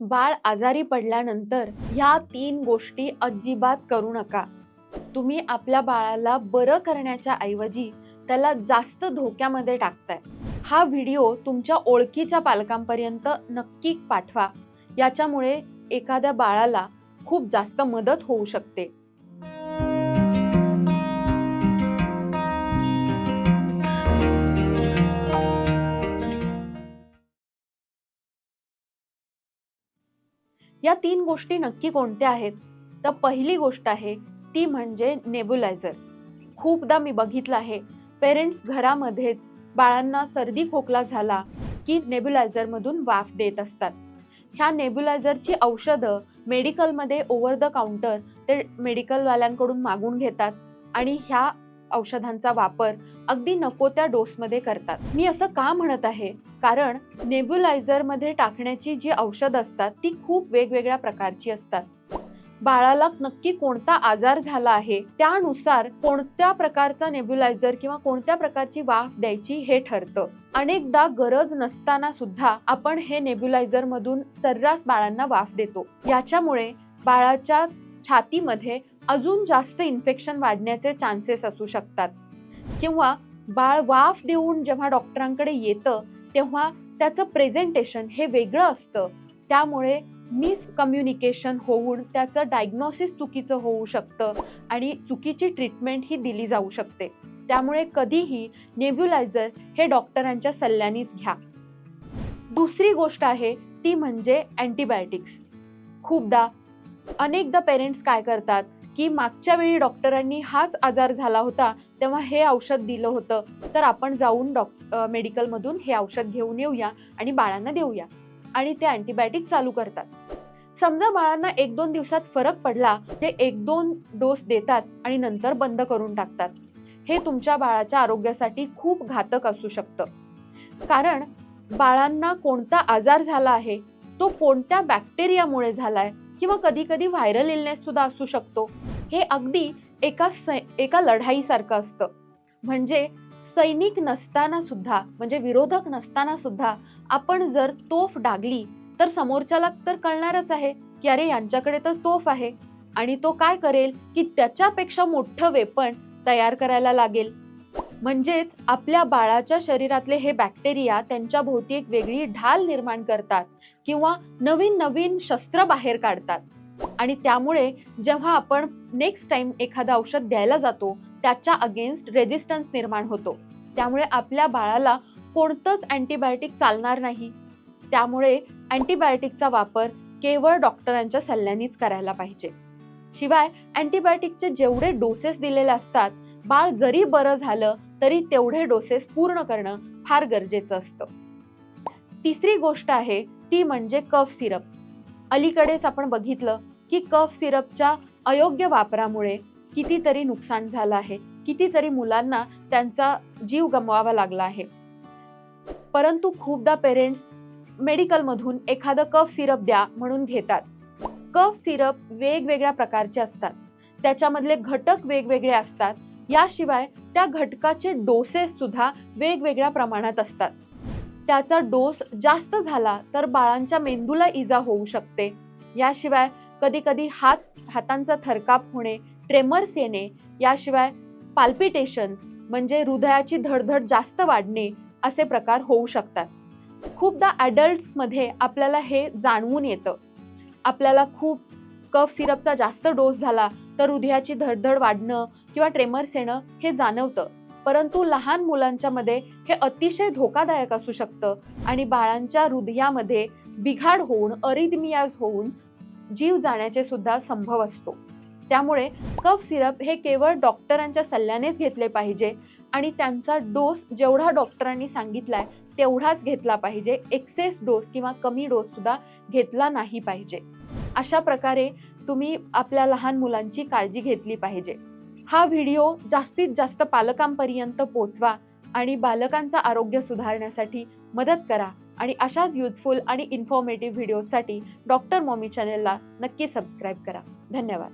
बाळ आजारी पडल्यानंतर ह्या तीन गोष्टी अजिबात करू नका. तुम्ही आपल्या बाळाला बरं करण्याच्या ऐवजी त्याला जास्त धोक्यामध्ये टाकताय. हा व्हिडिओ तुमच्या ओळखीच्या पालकांपर्यंत नक्की पाठवा. याच्यामुळे एखाद्या बाळाला खूप जास्त मदत होऊ शकते. या तीन गोष्टी नक्की कोणत्या आहेत? तर पहिली गोष्ट आहे ती म्हणजे नेब्युलायझर खूपदा मी बघितलं आहे पेरेंट्स घरामध्येच बाळांना सर्दी खोकला झाला की नेब्युलायझरमधून वाफ देत असतात. ह्या नेब्युलायझरची औषधं मेडिकलमध्ये ओव्हर द काउंटर ते मेडिकलवाल्यांकडून मागून घेतात आणि ह्या औषधांचा वापर अगदी नको त्या डोसमध्ये करतात. मी असं का म्हणत आहे? कारण नेब्युलायझरमध्ये टाकण्याची जी औषध असतात ती खूप वेगवेगळ्या प्रकारची असतात. बाळाला नक्की कोणता आजार झाला आहे त्यानुसार कोणत्या प्रकारचा नेब्युलायझर किंवा कोणत्या प्रकारची वाफ द्यायची हे ठरतं. अनेकदा गरज नसताना सुद्धा आपण हे नेब्युलायझर मधून सर्रास बाळांना वाफ देतो. याच्यामुळे बाळाच्या छातीमध्ये अजून जास्त इन्फेक्शन वाढण्याचे चान्सेस असू शकतात. किंवा बाळ वाफ देऊन जेव्हा डॉक्टरांकडे येतं तेव्हा त्याचं प्रेझेंटेशन हे वेगळं असतं. त्यामुळे मिस कम्युनिकेशन होऊन त्याचं डायग्नोसिस चुकीचं होऊ शकतं आणि चुकीची ट्रीटमेंट ही दिली जाऊ शकते. त्यामुळे कधीही नेब्युलायझर हे डॉक्टरांच्या सल्ल्यानेच घ्या. दुसरी गोष्ट आहे ती म्हणजे अँटीबायोटिक्स खूपदा अनेकदा पेरेंट्स काय करतात की मागच्या वेळी डॉक्टरांनी हाच आजार झाला होता तेव्हा हे औषध दिलं होतं. तर आपण जाऊन डॉक् मेडिकलमधून हे औषध घेऊन येऊया आणि बाळांना देऊया. आणि ते अँटीबायोटिक चालू करतात. समजा बाळांना एक दोन दिवसात फरक पडला ते एक दोन डोस देतात आणि नंतर बंद करून टाकतात. हे तुमच्या बाळाच्या आरोग्यासाठी खूप घातक असू शकतं. कारण बाळांना कोणता आजार झाला आहे तो कोणत्या बॅक्टेरियामुळे झालाय किंवा कधी कधी व्हायरल इलनेस सुद्धा असू शकतो. हे अगदी एका एका लढाईसारखं असतं. म्हणजे सैनिक नसताना सुद्धा म्हणजे विरोधक नसताना सुद्धा आपण जर तोफ डागली तर समोरच्याला तर कळणारच आहे की अरे यांच्याकडे तर तोफ आहे. आणि तो काय करेल की त्याच्यापेक्षा मोठं वेपण तयार करायला लागेल. म्हणजेच आपल्या बाळाच्या शरीरातले हे बॅक्टेरिया त्यांच्या भोवती एक वेगळी ढाल निर्माण करतात किंवा नवीन नवीन शस्त्र बाहेर काढतात. आणि त्यामुळे जेव्हा आपण नेक्स्ट टाइम एखादं औषध द्यायला जातो त्याच्या अगेन्स्ट रेजिस्टन्स निर्माण होतो. त्यामुळे आपल्या बाळाला कोणतंच अँटीबायोटिक चालणार नाही. त्यामुळे अँटीबायोटिकचा वापर केवळ डॉक्टरांच्या सल्ल्यानेच करायला पाहिजे. शिवाय अँटीबायोटिकचे जेवढे डोसेस दिलेले असतात बाळ जरी बरं झालं तरी तेवढे डोसेस पूर्ण करणं फार गरजेचं असतं. तिसरी गोष्ट आहे ती म्हणजे कफ सिरप अलीकडेच आपण बघितलं की कफ सिरपच्या अयोग्य वापरामुळे कितीतरी नुकसान झालं आहे. कितीतरी मुलांना त्यांचा जीव गमवावा लागला आहे. परंतु खूपदा पेरेंट्स मेडिकलमधून एखादं कफ सिरप द्या म्हणून घेतात. कफ सिरप वेगवेगळ्या प्रकारचे असतात. त्याच्यामधले घटक वेगवेगळे असतात. याशिवाय त्या घटकाचे डोसेस सुद्धा वेगवेगळ्या प्रमाणात असतात. त्याचा डोस जास्त झाला तर बाळांच्या मेंदूला इजा होऊ शकते. याशिवाय कधी कधी हात हातांचा थरकाप होणे ट्रेमर्स येणे याशिवाय पाल्पिटेशन्स म्हणजे हृदयाची धडधड जास्त वाढणे असे प्रकार होऊ शकतात. खूपदा ॲडल्ट्समध्ये आपल्याला हे जाणवून येतं. आपल्याला खूप कफ सिरपचा जास्त डोस झाला तर हृदयाची धडधड वाढणं किंवा ट्रेमर्स येणं हे जाणवतं. परंतु लहान मुलांच्या मध्ये हे अतिशय धोकादायक असू शकतं आणि बाळांच्या हृदयामध्ये बिघाड होऊन अरिदमियाज होऊन जीव जाण्याचे सुद्धा संभव असतो. त्यामुळे कफ सिरप हे केवळ डॉक्टरांच्या सल्ल्यानेच घेतले पाहिजे आणि त्यांचा डोस जेवढा डॉक्टरांनी सांगितलाय तेवढाच घेतला पाहिजे. एक्सेस डोस किंवा कमी डोस सुद्धा घेतला नाही पाहिजे. अशा प्रकारे तुम्ही आपल्या लहान मुलांची काळजी घेतली पाहिजे. हा व्हिडिओ जास्तीत जास्त पालकांपर्यंत पोचवा आणि बालकांचं आरोग्य सुधारण्यासाठी मदत करा आणि अशाच युजफुल आणि इन्फॉर्मेटिव्ह व्हिडिओसाठी डॉक्टर मॉमी चॅनेलला नक्की सबस्क्राईब करा. धन्यवाद.